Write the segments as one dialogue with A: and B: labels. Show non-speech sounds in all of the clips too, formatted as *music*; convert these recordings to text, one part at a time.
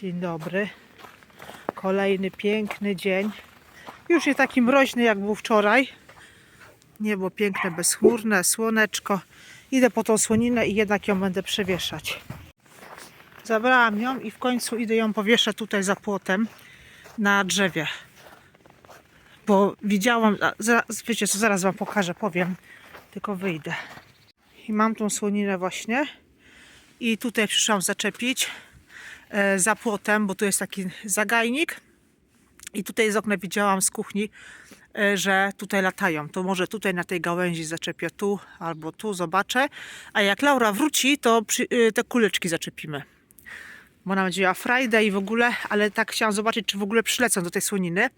A: Dzień dobry. Kolejny piękny dzień. Już nie taki mroźny jak był wczoraj. Niebo piękne, bezchmurne, słoneczko. Idę po tą słoninę i jednak ją będę przewieszać. Zabrałam ją i w końcu idę ją powieszać tutaj za płotem na drzewie. Bo widziałam, wiecie co, zaraz wam pokażę, powiem. Tylko wyjdę. I mam tą słoninę właśnie. I tutaj przyszłam zaczepić za płotem, bo tu jest taki zagajnik. I tutaj z okna widziałam z kuchni, e, że tutaj latają. To może tutaj na tej gałęzi zaczepię tu albo tu, zobaczę. A jak Laura wróci, to przy, e, te kuleczki zaczepimy. Bo ona będzie miała frajdę i w ogóle, ale tak chciałam zobaczyć, czy w ogóle przylecą do tej słoniny.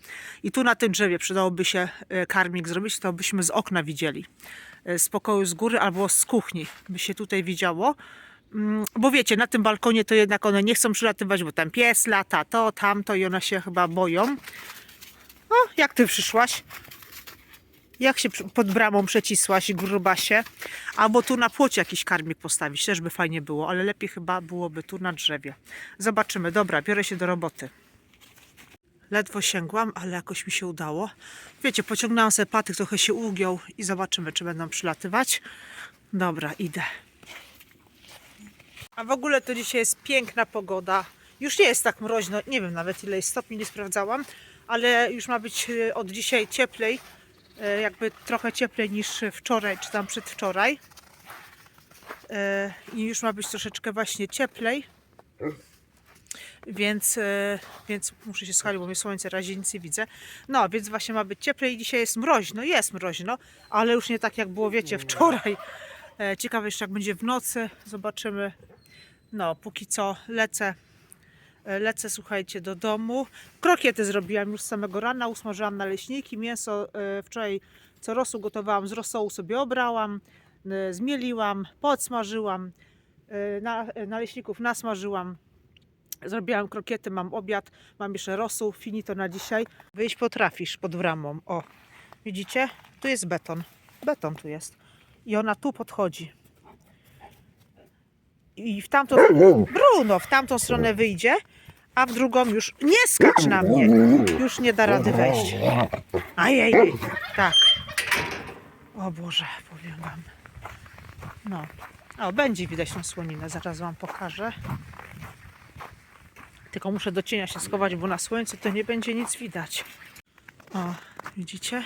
A: I tu na tym drzewie przydałoby się e, karmik zrobić, to byśmy z okna widzieli. E, Z pokoju z góry albo z kuchni by się tutaj widziało. Mm, Bo wiecie, na tym balkonie to jednak one nie chcą przylatywać, bo tam pies lata, to, tamto i one się chyba boją. O, jak ty przyszłaś? Jak się pod bramą przecisłaś, grubasie? Albo tu na płocie jakiś karmik postawić, też by fajnie było, ale lepiej chyba byłoby tu na drzewie. Zobaczymy. Dobra, biorę się do roboty. Ledwo sięgłam, ale jakoś mi się udało. Wiecie, pociągnęłam sobie trochę się ugiął i zobaczymy, czy będą przylatywać. Dobra, idę. A w ogóle to dzisiaj jest piękna pogoda. Już nie jest tak mroźno, nie wiem nawet ile jest stopni, nie sprawdzałam, ale już ma być e, od dzisiaj cieplej, e, jakby trochę cieplej niż wczoraj, czy tam przedwczoraj. E, I już ma być troszeczkę właśnie cieplej. Więc, więc muszę się schalić, bo mnie słońce razi, nic nie widzę. No, więc właśnie ma być cieplej. Dzisiaj jest mroźno, jest mroźno, ale już nie tak jak było, wiecie, wczoraj. Ciekawe jeszcze jak będzie w nocy, zobaczymy. No, póki co lecę. e, Lecę, słuchajcie, do domu. Krokiety zrobiłam już z samego rana, usmażyłam naleśniki, mięso e, wczoraj co rosół gotowałam, z rosołu sobie obrałam, zmieliłam, podsmażyłam, e, na, naleśników nasmażyłam. Zrobiłam krokiety, mam obiad, mam jeszcze rosół, finito na dzisiaj. Wyjść potrafisz pod bramą. O, widzicie? Tu jest beton. Beton tu jest. I ona tu podchodzi. I w tamtą... Bruno, w tamtą stronę wyjdzie, a w drugą już nie skacz na mnie. Już nie da rady wejść. Ajej, tak. O Boże, powiem wam. No. O, będzie widać tą słoninę, zaraz wam pokażę. Tylko muszę do cienia się schować, bo na słońcu to nie będzie nic widać. O, widzicie?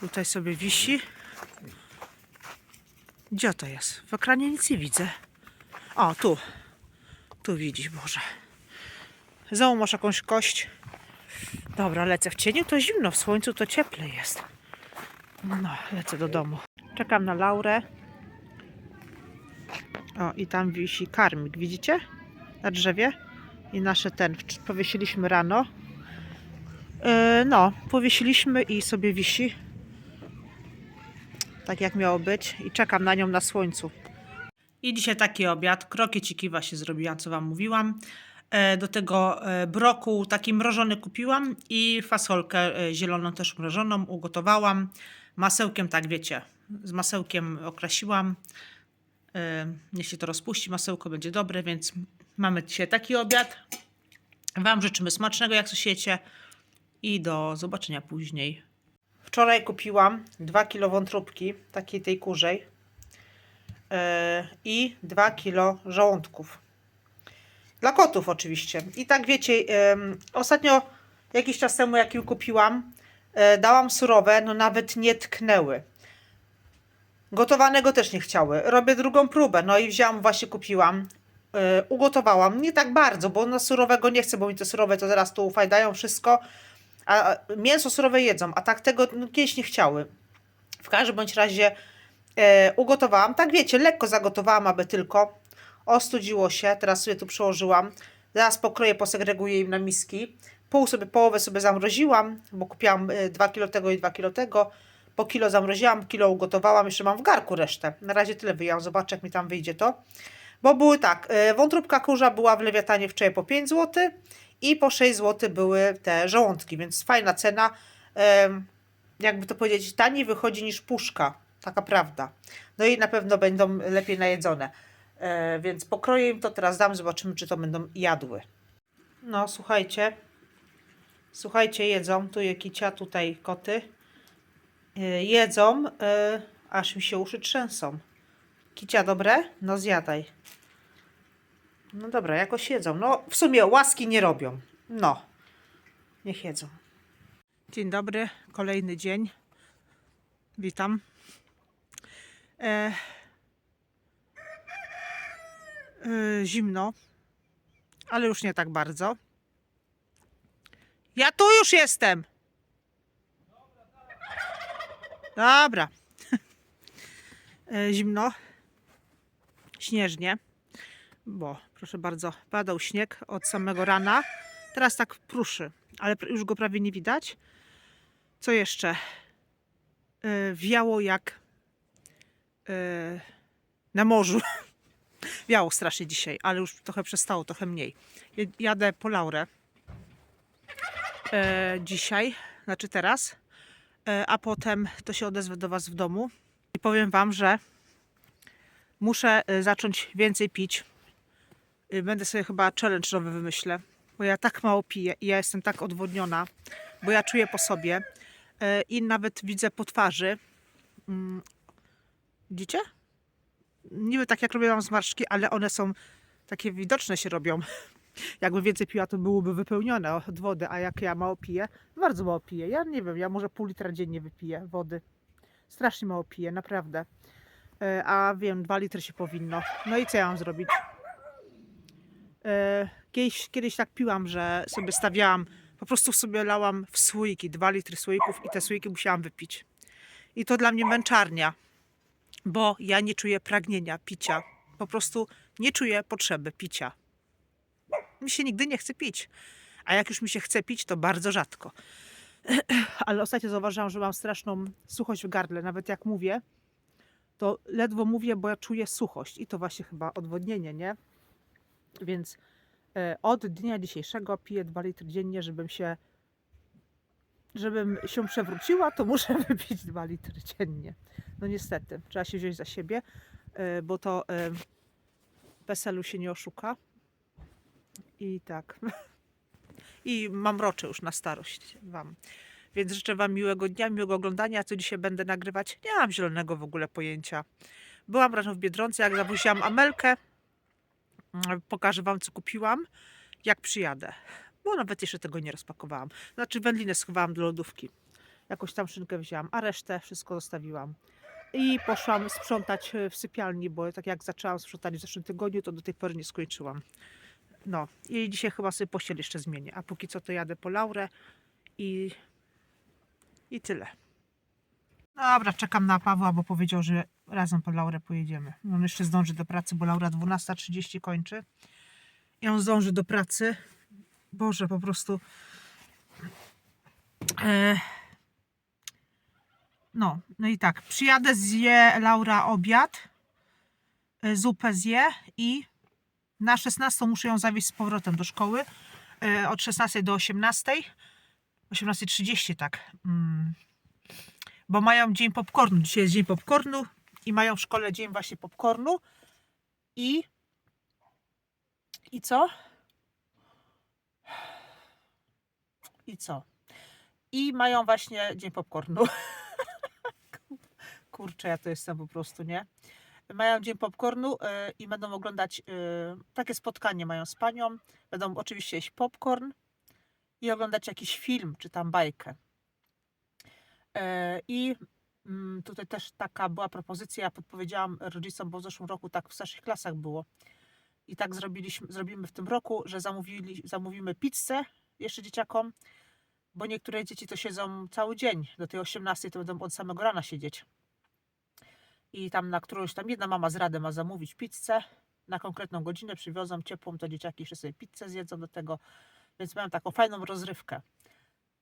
A: Tutaj sobie wisi. Gdzie to jest? W ekranie nic nie widzę. O, tu. Tu widzisz, Boże. Znowu masz jakąś kość. Dobra, lecę w cieniu, to zimno, w słońcu to cieplej jest. No, lecę do domu. Czekam na Laurę. O, i tam wisi karmik, widzicie? Na drzewie. I nasze ten, powiesiliśmy rano. Yy, no, powiesiliśmy i sobie wisi. Tak jak miało być. I czekam na nią na słońcu. I dzisiaj taki obiad. Krokieciki właśnie zrobiłam, co Wam mówiłam. E, Do tego e, brokuł taki mrożony kupiłam i fasolkę e, zieloną też mrożoną ugotowałam. Masełkiem, tak wiecie, z masełkiem okrasiłam. Niech się to rozpuści, masełko będzie dobre, więc mamy dzisiaj taki obiad. Wam życzymy smacznego, jak jecie i do zobaczenia później. Wczoraj kupiłam 2 kg wątróbki, takiej tej kurzej i 2 kg żołądków. Dla kotów oczywiście. I tak wiecie, ostatnio jakiś czas temu jak kupiłam, yy, dałam surowe, no nawet nie tknęły. Gotowanego też nie chciały. Robię drugą próbę, no i wzięłam, właśnie kupiłam. Yy, ugotowałam. Nie tak bardzo, bo na surowego nie chcę, bo mi to surowe to zaraz tu ufajdają wszystko. A mięso surowe jedzą, a tak tego no, kiedyś nie chciały. W każdym bądź razie e, ugotowałam. Tak wiecie, lekko zagotowałam, aby tylko. Ostudziło się, teraz sobie tu przełożyłam. Zaraz pokroję, posegreguję im na miski. Pół sobie, połowę sobie zamroziłam, bo kupiłam 2 kg tego i 2 kg tego. Po kilo zamroziłam, kilo ugotowałam, jeszcze mam w garku resztę. Na razie tyle wyjęłam, zobaczę jak mi tam wyjdzie to. Bo były tak, e, wątróbka kurza była w lewiatanie wczoraj po 5 zł i po 6 zł były te żołądki, więc fajna cena. Jakby to powiedzieć, taniej wychodzi niż puszka, taka prawda. No i na pewno będą lepiej najedzone. E, Więc pokroję im to, teraz dam, zobaczymy czy to będą jadły. No, słuchajcie. Słuchajcie, jedzą. Tu je kicia, tutaj koty. Yy, jedzą, yy, aż mi się uszy trzęsą. Kicia, dobre? No zjadaj. No dobra, jakoś jedzą. No, w sumie łaski nie robią. No, niech jedzą. Dzień dobry, kolejny dzień. Witam. E, e, zimno, ale już nie tak bardzo. Ja tu już jestem. Dobra. E, zimno, śnieżnie, bo proszę bardzo, padał śnieg od samego rana. Teraz tak pruszy, ale już go prawie nie widać. Co jeszcze? E, wiało jak na morzu. *laughs* Wiało strasznie dzisiaj, ale już trochę przestało, trochę mniej. Jadę po Laurę e, dzisiaj, znaczy teraz, e, a potem to się odezwę do Was w domu i powiem Wam, że muszę e, zacząć więcej pić. Będę sobie chyba challenge nowy wymyślę, bo ja tak mało piję i ja jestem tak odwodniona, bo ja czuję po sobie i nawet widzę po twarzy. Widzicie? Niby tak jak robię mam zmarszczki, ale one są takie widoczne się robią. *laughs* Jakby więcej piła, to byłoby wypełnione od wody, a jak ja mało piję, bardzo mało piję. Ja nie wiem, ja może pół litra dziennie wypiję wody. Strasznie mało piję, naprawdę. E, A wiem, dwa litry się powinno. No i co ja mam zrobić? E, Kiedyś, kiedyś tak piłam, że sobie stawiałam, po prostu sobie lałam w słoiki, dwa litry słoików i te słoiki musiałam wypić. I to dla mnie męczarnia, bo ja nie czuję pragnienia picia. Po prostu nie czuję potrzeby picia. Mi się nigdy nie chce pić. A jak już mi się chce pić, to bardzo rzadko. *clears throat* Ale ostatnio zauważyłam, że mam straszną suchość w gardle. Nawet jak mówię, to ledwo mówię, bo ja czuję suchość. I to właśnie chyba odwodnienie, nie? Więc e, od dnia dzisiejszego piję 2 litry dziennie, żebym się żebym się przewróciła, to muszę *laughs* wypić 2 litry dziennie. No niestety, trzeba się wziąć za siebie, e, bo to e, PESEL-u się nie oszuka. I tak. *laughs* I mam rocze już na starość Wam. Więc życzę Wam miłego dnia, miłego oglądania. Co dzisiaj będę nagrywać? Nie mam zielonego w ogóle pojęcia. Byłam rano w Biedronce, jak zawoziłam Amelkę. Mm, Pokażę Wam, co kupiłam, jak przyjadę. Bo nawet jeszcze tego nie rozpakowałam. Znaczy wędlinę schowałam do lodówki. Jakoś tam szynkę wzięłam, a resztę wszystko zostawiłam. I poszłam sprzątać e, w sypialni, bo tak jak zaczęłam sprzątać w zeszłym tygodniu, to do tej pory nie skończyłam. No i dzisiaj chyba sobie pościel jeszcze zmienię, a póki co to jadę po Laurę i, i tyle. Dobra, czekam na Pawła, bo powiedział, że razem po Laurę pojedziemy. On jeszcze zdąży do pracy, bo Laura 12.30 kończy. I on zdąży do pracy. Boże, po prostu. E... No, no i tak. Przyjadę, zje Laura obiad, e, zupę zje i na 16 muszę ją zawieźć z powrotem do szkoły. e, Od 16 do 18. 18.30 tak. Mm. Bo mają dzień popcornu. Dzisiaj jest dzień popcornu i mają w szkole dzień właśnie popcornu. I i co? I co? I mają właśnie dzień popcornu. *laughs* Kurczę, ja to jestem po prostu, nie? Mają dzień popcornu y, i będą oglądać y, takie spotkanie mają z panią. Będą oczywiście jeść popcorn i oglądać jakiś film czy tam bajkę. Y, I mm, tutaj też taka była propozycja, ja podpowiedziałam rodzicom, bo w zeszłym roku tak w starszych klasach było. I tak zrobiliśmy, zrobimy w tym roku, że zamówili, zamówimy pizzę jeszcze dzieciakom, bo niektóre dzieci to siedzą cały dzień. Do tej 18 to będą od samego rana siedzieć. I tam na którąś tam jedna mama z rady ma zamówić pizzę na konkretną godzinę, przywiozą ciepłą, to dzieciaki jeszcze sobie pizzę zjedzą do tego, więc mają taką fajną rozrywkę.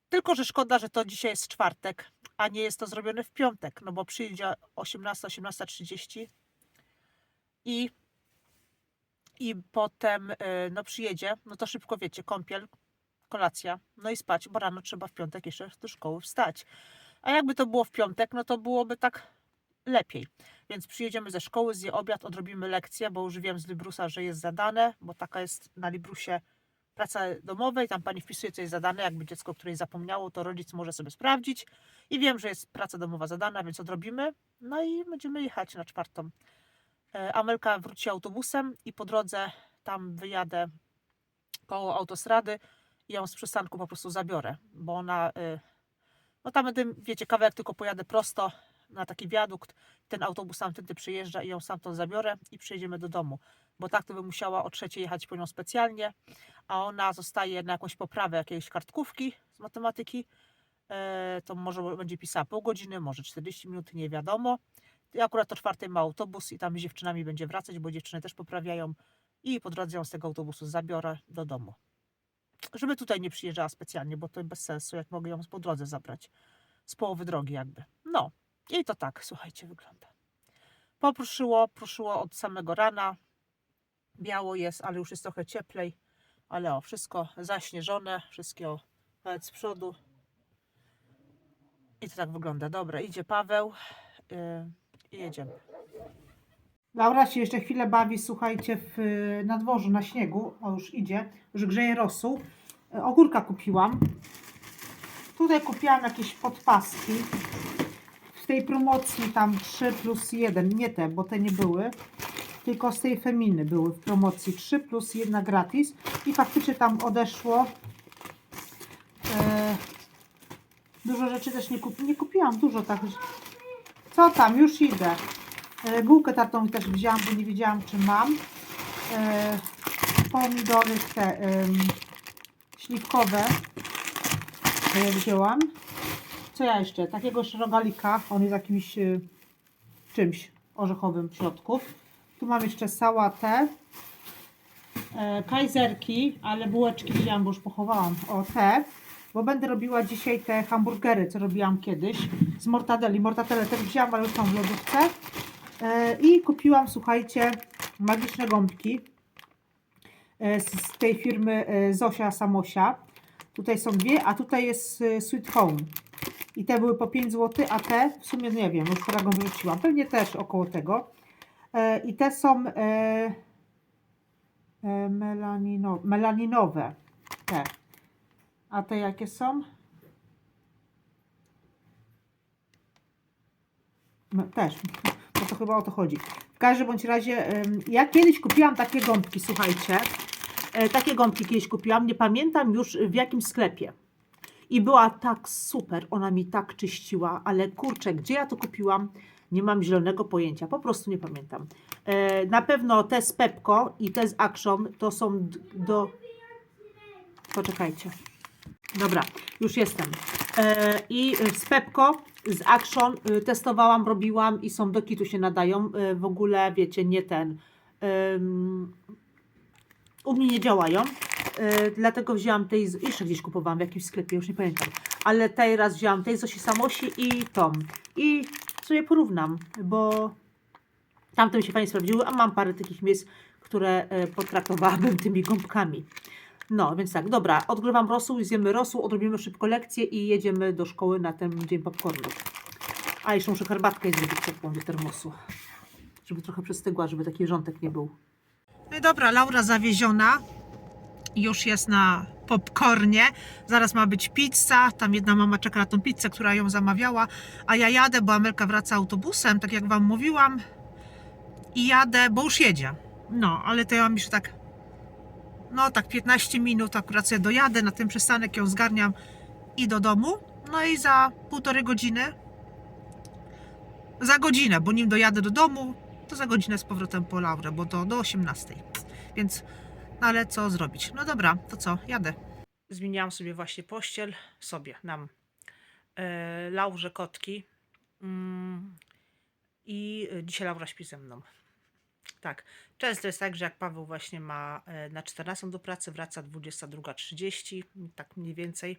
A: Tylko, że szkoda, że to dzisiaj jest czwartek, a nie jest to zrobione w piątek, no bo przyjdzie 18, 18.30 i i potem y, no przyjedzie, no to szybko wiecie, kąpiel, kolacja, no i spać, bo rano trzeba w piątek jeszcze do szkoły wstać. A jakby to było w piątek, no to byłoby tak lepiej. Więc przyjedziemy ze szkoły, zje obiad, odrobimy lekcję, bo już wiem z Librusa, że jest zadane, bo taka jest na Librusie pracy domowej, tam pani wpisuje, co jest zadane, jakby dziecko, które zapomniało, to rodzic może sobie sprawdzić. I wiem, że jest praca domowa zadana, więc odrobimy. No i będziemy jechać na czwartą. E, Amelka wróci autobusem i po drodze tam wyjadę koło autostrady i ją z przystanku po prostu zabiorę, bo ona, y, no tam będę, wiecie, kawałek tylko pojadę prosto na taki wiadukt, ten autobus tamtędy przyjeżdża i ją stamtąd zabiorę i przyjedziemy do domu, bo tak to bym musiała o trzeciej jechać po nią specjalnie, a ona zostaje na jakąś poprawę jakiejś kartkówki z matematyki, e, to może będzie pisała pół godziny, może 40 minut, nie wiadomo. I akurat o czwartej ma autobus i tam z dziewczynami będzie wracać, bo dziewczyny też poprawiają i po drodze ją z tego autobusu zabiorę do domu. Żeby tutaj nie przyjeżdżała specjalnie, bo to bez sensu, jak mogę ją po drodze zabrać. Z połowy drogi jakby. No i to tak, słuchajcie, wygląda. Popruszyło, pruszyło od samego rana. Biało jest, ale już jest trochę cieplej. Ale o, wszystko zaśnieżone, wszystkie z przodu. I to tak wygląda. Dobra, idzie Paweł yy, i jedziemy. Laura się jeszcze chwilę bawi, słuchajcie, w, na dworzu, na śniegu. O, już idzie, już grzeje rosół. E, Ogórka kupiłam. Tutaj kupiłam jakieś podpaski. W tej promocji tam 3 plus 1, nie te, bo te nie były. Tylko z tej feminy były w promocji 3 plus 1 gratis. I faktycznie tam odeszło. E, dużo rzeczy też nie, kupi, nie kupiłam, dużo tak. Co tam, już idę. E, Bułkę tartą też wzięłam, bo nie wiedziałam, czy mam. E, pomidory te em, śliwkowe e, wzięłam. Co ja jeszcze? Takiego jeszcze rogalika. On jest jakimś e, czymś orzechowym w środku. Tu mam jeszcze sałatę. E, kajzerki, ale bułeczki wzięłam, bo już pochowałam. O, te. Bo będę robiła dzisiaj te hamburgery, co robiłam kiedyś z mortadeli. Mortadele też wzięłam, ale już tam w lodówce. E, I kupiłam, słuchajcie, magiczne gąbki z z tej firmy e, Zosia Samosia. Tutaj są dwie, a tutaj jest e, Sweet Home. I te były po 5 zł, a te w sumie nie wiem, już paragon wyrzuciłam. Pewnie też około tego. E, I te są e, e, melanino, melaninowe. Te. A te jakie są? No, też, to chyba o to chodzi. W każdym bądź razie, ja kiedyś kupiłam takie gąbki, słuchajcie. E, Takie gąbki kiedyś kupiłam, nie pamiętam już w jakim sklepie. I była tak super, ona mi tak czyściła, ale kurczę, gdzie ja to kupiłam? Nie mam zielonego pojęcia, po prostu nie pamiętam. E, na pewno te z Pepko i te z Action to są do... Poczekajcie. Dobra, już jestem. E, I z Pepko, z Action y, testowałam, robiłam i są do kitu się nadają. E, w ogóle, wiecie, nie ten. U mnie nie działają. e, dlatego wzięłam tej, z- jeszcze gdzieś kupowałam w jakimś sklepie, już nie pamiętam. Ale tej raz wzięłam tej Zosi Samosi i tą. I sobie porównam, bo tamte mi się fajnie sprawdziły, a mam parę takich miejsc, które potraktowałabym tymi gąbkami. No, więc tak, dobra, odgrywam rosół zjemy rosół, odrobimy szybko lekcję i jedziemy do szkoły na ten dzień popcornu. A jeszcze muszę herbatkę zrobić ciepłą do termosu, żeby trochę przystygła, żeby taki rządek nie był. No i dobra, Laura zawieziona. Już jest na popcornie. Zaraz ma być pizza. Tam jedna mama czeka na tą pizzę, która ją zamawiała. A ja jadę, bo Amelka wraca autobusem, tak jak Wam mówiłam. I jadę, bo już jedzie. No, ale to ja mam jeszcze tak. No, tak 15 minut akurat sobie dojadę. Na ten przystanek ją zgarniam i do domu. No i za półtorej godziny. Za godzinę, bo nim dojadę do domu, to za godzinę z powrotem po Laurę, bo to do 18. Więc, no ale co zrobić? No dobra, to co, jadę. Zmieniałam sobie właśnie pościel, sobie, nam, e, Laurze kotki. Mm, I dzisiaj Laura śpi ze mną. Tak, często jest tak, że jak Paweł właśnie ma e, na 14 do pracy, wraca 22.30, tak mniej więcej,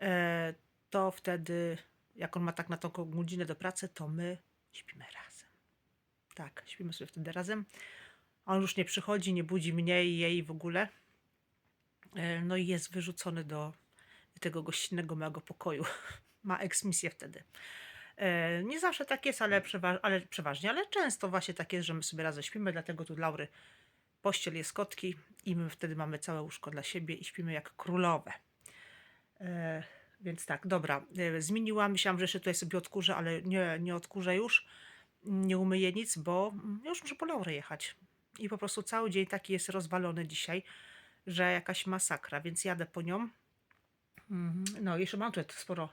A: e, to wtedy, jak on ma tak na tą godzinę do pracy, to my śpimy razem. Tak, śpimy sobie wtedy razem. On już nie przychodzi, nie budzi mnie i jej w ogóle. E, No i jest wyrzucony do tego gościnnego mojego pokoju. *laughs* Ma eksmisję wtedy. E, Nie zawsze tak jest, ale, ale przeważnie, ale często właśnie tak jest, że my sobie razem śpimy, dlatego tu Laury pościel jest kotki i my wtedy mamy całe łóżko dla siebie i śpimy jak królowe. E, więc tak, dobra, e, zmieniłam, myślałam, że jeszcze tutaj sobie odkurzę, ale nie, nie odkurzę już, nie umyję nic, bo już muszę po Laurę jechać. I po prostu cały dzień taki jest rozwalony dzisiaj, że jakaś masakra, więc jadę po nią. Mhm, No, jeszcze mam tutaj sporo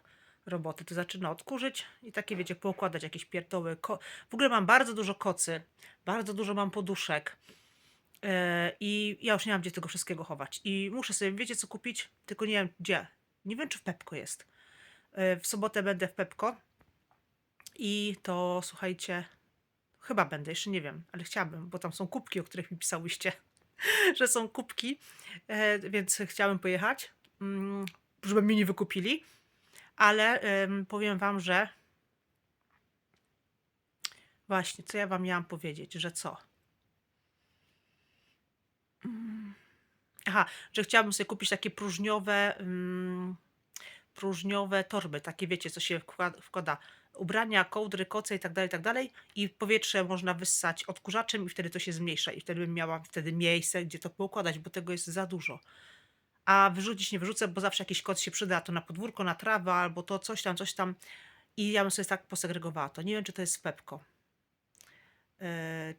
A: roboty, to zaczyna odkurzyć i takie, wiecie, poukładać jakieś pierdoły. Ko- w ogóle mam bardzo dużo kocy, bardzo dużo mam poduszek e, i ja już nie mam gdzie tego wszystkiego chować. I muszę sobie, wiecie co kupić? Tylko nie wiem gdzie. Nie wiem, czy w Pepko jest. E, w sobotę będę w Pepko i to, słuchajcie, chyba będę, jeszcze nie wiem, ale chciałabym, bo tam są kubki, o których mi pisałyście, *laughs* że są kubki, e, więc chciałabym pojechać, mm, żeby mi nie wykupili ale em, powiem Wam, że właśnie, co ja Wam miałam powiedzieć, że co? Aha, że chciałabym sobie kupić takie próżniowe, mm, próżniowe torby, takie wiecie, co się wkłada, wkłada. Ubrania, kołdry, koce i tak dalej, i tak dalej. I powietrze można wyssać odkurzaczem i wtedy to się zmniejsza. I wtedy bym miała wtedy miejsce, gdzie to poukładać, bo tego jest za dużo a wyrzucić nie wyrzucę, bo zawsze jakiś kot się przyda, to na podwórko, na trawę, albo to coś tam, coś tam. I ja bym sobie tak posegregowała to. Nie wiem, czy to jest w Pepko, yy,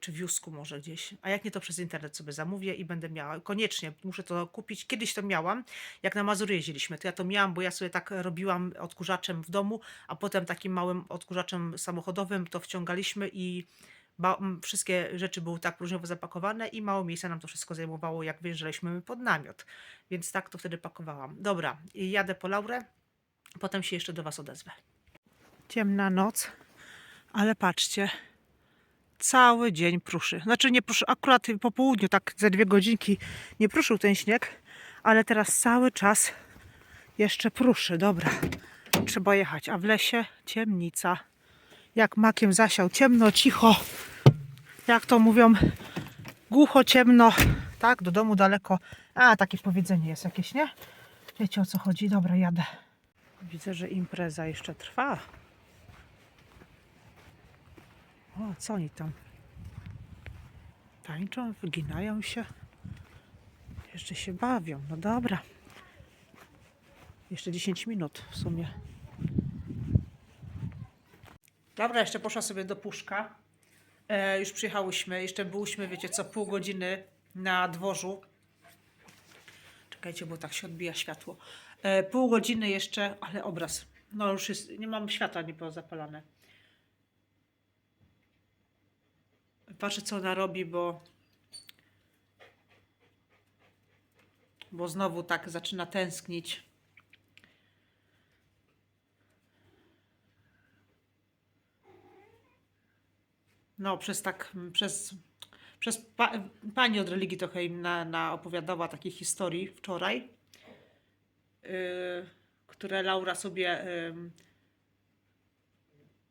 A: czy w Jusku może gdzieś. A jak nie, to przez internet sobie zamówię i będę miała. Koniecznie muszę to kupić. Kiedyś to miałam, jak na Mazury jeździliśmy, to ja to miałam, bo ja sobie tak robiłam odkurzaczem w domu, a potem takim małym odkurzaczem samochodowym to wciągaliśmy i ba- wszystkie rzeczy były tak próżniowo zapakowane i mało miejsca nam to wszystko zajmowało, jak wyjeżdżaliśmy pod namiot. Więc tak to wtedy pakowałam. Dobra, jadę po Laurę, potem się jeszcze do Was odezwę. Ciemna noc, ale patrzcie, cały dzień pruszy. Znaczy nie pruszy, akurat po południu, tak ze dwie godzinki nie pruszył ten śnieg, ale teraz cały czas jeszcze pruszy. Dobra, trzeba jechać. A w lesie ciemnica. Jak makiem zasiał, ciemno, cicho. Jak to mówią, głucho, ciemno. Tak, do domu daleko. A, takie powiedzenie jest jakieś, nie? Wiecie o co chodzi? Dobra, jadę. Widzę, że impreza jeszcze trwa. O, co oni tam? Tańczą, wyginają się. Jeszcze się bawią. No dobra. Jeszcze 10 minut w sumie. Dobra, jeszcze poszła sobie do puszka. E, już przyjechałyśmy, jeszcze byłyśmy, wiecie co, pół godziny na dworzu. Czekajcie, bo tak się odbija światło. E, pół godziny jeszcze, ale obraz. No już jest, nie mam światła, nie było zapalane. Patrzę, co ona robi, bo. Bo znowu tak zaczyna tęsknić. No, przez tak, przez, przez pa, pani od religii trochę im na, na opowiadała takiej historii wczoraj, yy, które Laura sobie ym,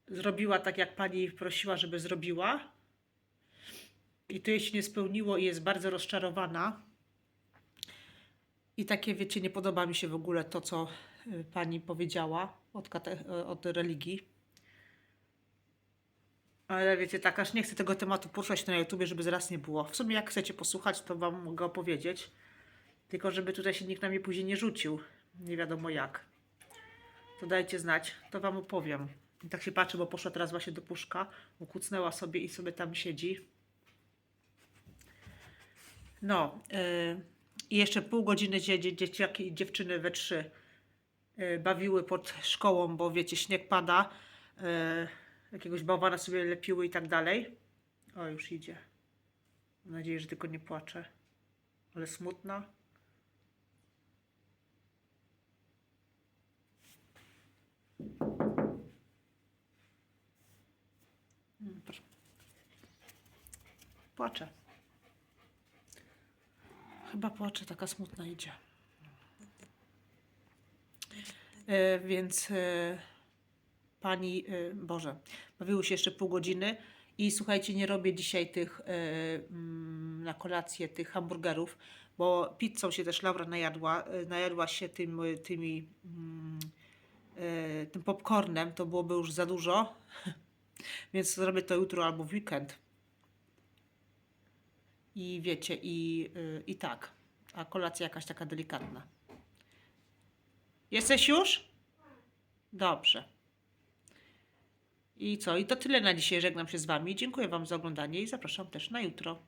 A: zrobiła tak, jak pani prosiła, żeby zrobiła. I to jej się nie spełniło i jest bardzo rozczarowana. I takie, wiecie, nie podoba mi się w ogóle to, co y, pani powiedziała od, od religii. Ale wiecie, tak aż nie chcę tego tematu poruszać na YouTubie, żeby zaraz nie było. W sumie jak chcecie posłuchać, to wam mogę opowiedzieć. Tylko żeby tutaj się nikt na mnie później nie rzucił. Nie wiadomo jak. To dajcie znać, to wam opowiem. I tak się patrzę, bo poszła teraz właśnie do puszka. Ukucnęła sobie i sobie tam siedzi. No. Yy, I jeszcze pół godziny dzie, dzieciaki i dziewczyny we trzy yy, bawiły pod szkołą, bo wiecie, śnieg pada. Yy, jakiegoś bałwana sobie lepiły i tak dalej. O, już idzie. Mam nadzieję, że tylko nie płacze. Ale smutna. Mm, proszę. Płacze. Chyba płacze, taka smutna idzie. E, więc e, pani, y, Boże, bawiły się jeszcze pół godziny i słuchajcie, nie robię dzisiaj tych y, mm, na kolację tych hamburgerów, bo pizzą się też Laura najadła, y, najadła się tym, tymi, mm, tym popcornem, to byłoby już za dużo, *laughs* więc zrobię to jutro albo w weekend. i wiecie, i, i tak. A kolacja jakaś taka delikatna. Jesteś już? Dobrze. I co? I to tyle na dzisiaj. Żegnam się z Wami. Dziękuję Wam za oglądanie i zapraszam też na jutro.